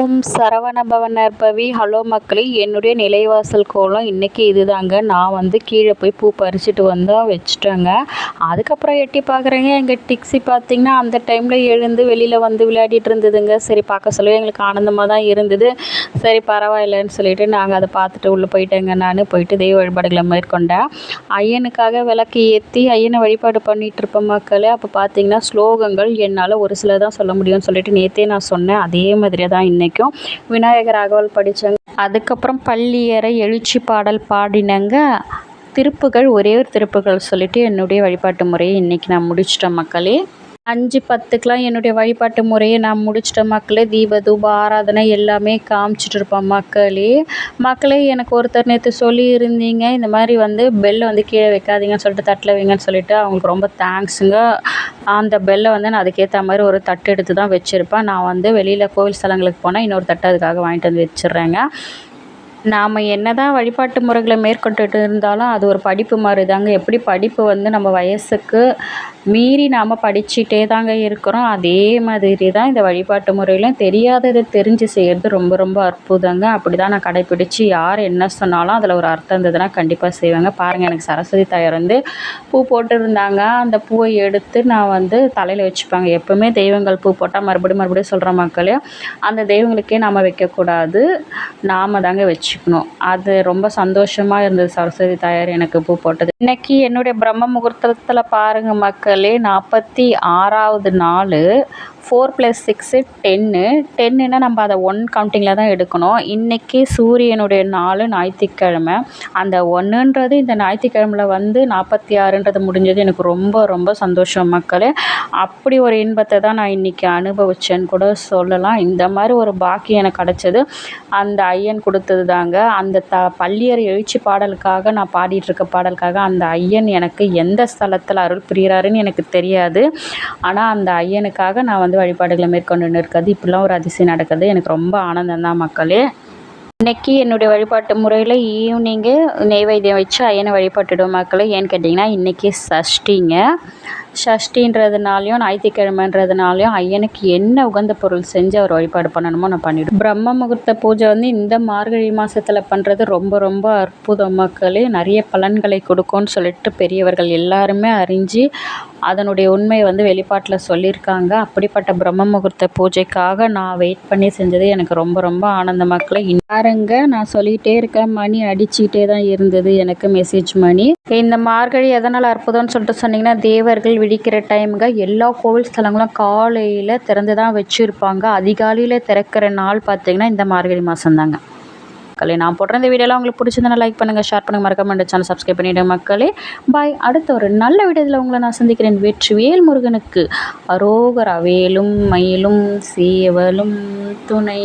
ஓம் சரவண பவி hello மக்களே. என்னுடைய நிலைவாசல் கோலம் இன்றைக்கி இது தாங்க நான் வந்து கீழே போய் பூ பறிச்சுட்டு வந்தோம் வச்சுட்டேங்க. அதுக்கப்புறம் எட்டி பார்க்குறேங்க. எங்கள் டிக்ஸி பார்த்திங்கன்னா அந்த டைமில் எழுந்து வெளியில் வந்து விளையாடிட்டு இருந்ததுங்க. சரி பார்க்க சொல்லவே எங்களுக்கு ஆனந்தமாக தான் இருந்தது. சரி பரவாயில்லைன்னு சொல்லிட்டு நாங்கள் அதை பார்த்துட்டு உள்ளே போயிட்டேங்க. நான் போயிட்டு தெய்வ வழிபாடுகளை மேற்கொண்டேன். ஐயனுக்காக விளக்கு ஏற்றி ஐயனை வழிபாடு பண்ணிகிட்டு இருப்பேன் மக்களே அப்போ பார்த்தீங்கன்னா ஸ்லோகங்கள் என்னால் ஒரு சில தான் சொல்ல முடியும்னு சொல்லிட்டு நேற்றே நான் சொன்னேன். அதே மாதிரியே தான் இன்னைக்கு வரைக்கும் விநாயகர் அகவல் படித்தாங்க அதுக்கப்புறம் பள்ளியரை எழுச்சி பாடல் பாடினங்க. திருப்புகள் ஒரே ஒரு திருப்புகள் சொல்லிவிட்டு என்னுடைய வழிபாட்டு முறையை இன்றைக்கி நான் முடிச்சிட்டேன் மக்களே. அஞ்சு பத்துக்கெலாம் என்னுடைய வழிபாட்டு முறையை நான் முடிச்சிட்டேன் மக்களே. தீப தூப ஆராதனை எல்லாமே காமிச்சிட்டு இருப்பேன் மக்களே. மக்களே எனக்கு ஒருத்தர் நேற்று சொல்லியிருந்தீங்க இந்த மாதிரி வந்து பெல்லை வந்து கீழே வைக்காதீங்கன்னு சொல்லிட்டு தட்டில் வைங்கன்னு சொல்லிட்டு அவங்களுக்கு ரொம்ப தேங்க்ஸுங்க அந்த பெல்லை வந்து நான் அதுக்கேற்ற மாதிரி ஒரு தட்டு எடுத்து தான் வச்சுருப்பேன். நான் வந்து வெளியில் கோவில் ஸ்தலங்களுக்கு போனால் இன்னொரு தட்டு அதுக்காக வாங்கிட்டு வந்து வச்சிடுறேங்க. நாம் என்ன தான் வழிபாட்டு முறைகளை மேற்கொண்டுட்டு இருந்தாலும் அது ஒரு படிப்பு மாதிரி தாங்க எப்படி படிப்பு வந்து நம்ம வயசுக்கு மீறி நாம் படிச்சுட்டே தாங்க இருக்கிறோம். அதே மாதிரி தான் இந்த வழிபாட்டு முறையிலும் தெரியாததை தெரிஞ்சு செய்கிறது ரொம்ப ரொம்ப அற்புதங்க. அப்படி தான் நான் கடைப்பிடிச்சு யார் என்ன சொன்னாலும் அதில் ஒரு அர்த்தம் இருந்ததுன்னா கண்டிப்பாக செய்வேங்க. பாருங்கள் எனக்கு சரஸ்வதி தாயார் வந்து பூ போட்டுருந்தாங்க. அந்த பூவை எடுத்து நான் வந்து தலையில் வச்சுப்பாங்க. எப்போவுமே தெய்வங்கள் பூ போட்டால் மறுபடியும் மறுபடியும் சொல்கிற மக்களே அந்த தெய்வங்களுக்கே நாம் வைக்கக்கூடாது. நாம் தாங்க வச்சு வச்சுக்கணும் அது ரொம்ப சந்தோஷமாக இருந்தது. சரஸ்வதி தாயார் எனக்கு பூ போட்டது. இன்றைக்கி என்னுடைய பிரம்ம முகூர்த்தத்தில் பாருங்கள் மக்களே நாற்பத்தி ஆறாவது நாள் ஃபோர் ப்ளஸ் சிக்ஸு டென்னு டென்னுன்னா நம்ம அதை ஒன் கவுண்டிங்கில் தான் எடுக்கணும். இன்றைக்கி சூரியனுடைய நாள் ஞாயிற்றுக்கிழமை. அந்த ஒன்றுன்றது இந்த ஞாயிற்றுக்கிழமைல வந்து நாற்பத்தி ஆறுன்றது முடிஞ்சது. எனக்கு ரொம்ப ரொம்ப சந்தோஷம் மக்களே. அப்படி ஒரு இன்பத்தை தான் நான் இன்றைக்கி அனுபவிச்சேன்னு கூட சொல்லலாம். இந்த மாதிரி ஒரு பாக்கியம் எனக்கு கிடச்சது. அந்த ஐயன் கொடுத்தது தாங்க. அந்த த பள்ளியர் எழுச்சி பாடலுக்காக நான் பாடிட்டுருக்க பாடலுக்காக அந்த ஐயன் எனக்கு எந்த ஸ்தலத்தில் அருள் புரிகிறாருன்னு எனக்கு தெரியாது. ஆனால் அந்த ஐயனுக்காக நான் வந்து வழிபாடுகளை மேற்கொண்டு இருக்கிறது. இப்படிலாம் ஒரு அதிசயம் நடக்குது. எனக்கு ரொம்ப ஆனந்தம் தான் மக்களே. இன்றைக்கி என்னுடைய வழிபாட்டு முறையில் ஈவினிங்கு நெய்வேத்தியம் வச்சு ஐயனை வழிபட்டுடுவோம் மக்களே. ஏன்னு கேட்டிங்கன்னா இன்றைக்கி சஷ்டிங்க. சஷ்டின்றதுனாலையும் ஞாயிற்றுக்கிழமைன்றதுனாலையும் ஐயனுக்கு என்ன உகந்த பொருள் செஞ்சு அவர் வழிபாடு பண்ணணுமோ நான் பண்ணிவிடுவேன் பிரம்ம முகூர்த்த பூஜை வந்து இந்த மார்கழி மாதத்தில் பண்ணுறது ரொம்ப ரொம்ப அற்புதம் மக்களே. நிறைய பலன்களை கொடுக்கும்னு சொல்லிட்டு பெரியவர்கள் எல்லாருமே அறிஞ்சு அதனுடைய உண்மையை வந்து வெளிப்பாட்டில் சொல்லியிருக்காங்க. அப்படிப்பட்ட பிரம்ம முகூர்த்த பூஜைக்காக நான் வெயிட் பண்ணி செஞ்சது எனக்கு ரொம்ப ரொம்ப ஆனந்த மக்களை. பாருங்க நான் சொல்லிகிட்டே இருக்கேன். மணி அடிச்சுக்கிட்டே தான் இருந்தது எனக்கு மெசேஜ் மணி. இந்த மார்கழி எதனால் அற்புதம்னு சொல்லிட்டு சொன்னீங்கன்னா தேவர்கள் விழிக்கிற டைமுங்க எல்லா கோவில் ஸ்தலங்களும் காலையில் திறந்து தான் வச்சுருப்பாங்க. அதிகாலையில் திறக்கிற நாள் பார்த்திங்கன்னா இந்த மார்கழி மாதம் தாங்க மக்களே. நான் போடுற இந்த வீடியோலாம் உங்களுக்கு பிடிச்சிருந்தா லைக் பண்ணுங்கள் ஷேர் பண்ணுங்கள் மறக்காம இந்த சேனல் சப்ஸ்கிரைப் பண்ணிவிடுங்க மக்களே. பாய் அடுத்த ஒரு நல்ல வீடியோவில் உங்களை நான் சந்திக்கிறேன். வெற்றிவேல் முருகனுக்கு. அரோகரா வேலும் மயிலும் சேவலும் துணை.